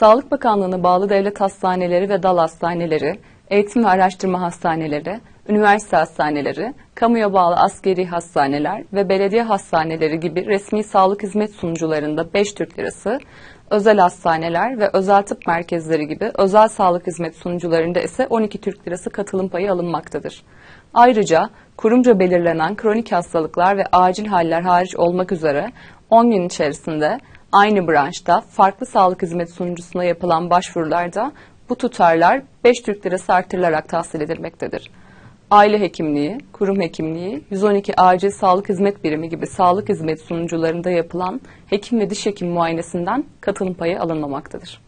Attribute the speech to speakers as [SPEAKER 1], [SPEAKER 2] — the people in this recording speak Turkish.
[SPEAKER 1] Sağlık Bakanlığı'na bağlı devlet hastaneleri ve dal hastaneleri, eğitim ve araştırma hastaneleri, üniversite hastaneleri, kamuya bağlı askeri hastaneler ve belediye hastaneleri gibi resmi sağlık hizmet sunucularında 5 Türk Lirası, özel hastaneler ve özel tıp merkezleri gibi özel sağlık hizmet sunucularında ise 12 Türk Lirası katılım payı alınmaktadır. Ayrıca kurumca belirlenen kronik hastalıklar ve acil haller hariç olmak üzere 10 gün içerisinde aynı branşta farklı sağlık hizmet sunucusuna yapılan başvurularda bu tutarlar 5 Türk Lirası artırılarak tahsil edilmektedir. Aile hekimliği, kurum hekimliği, 112 acil sağlık hizmet birimi gibi sağlık hizmet sunucularında yapılan hekim ve diş hekim muayenesinden katılım payı alınmamaktadır.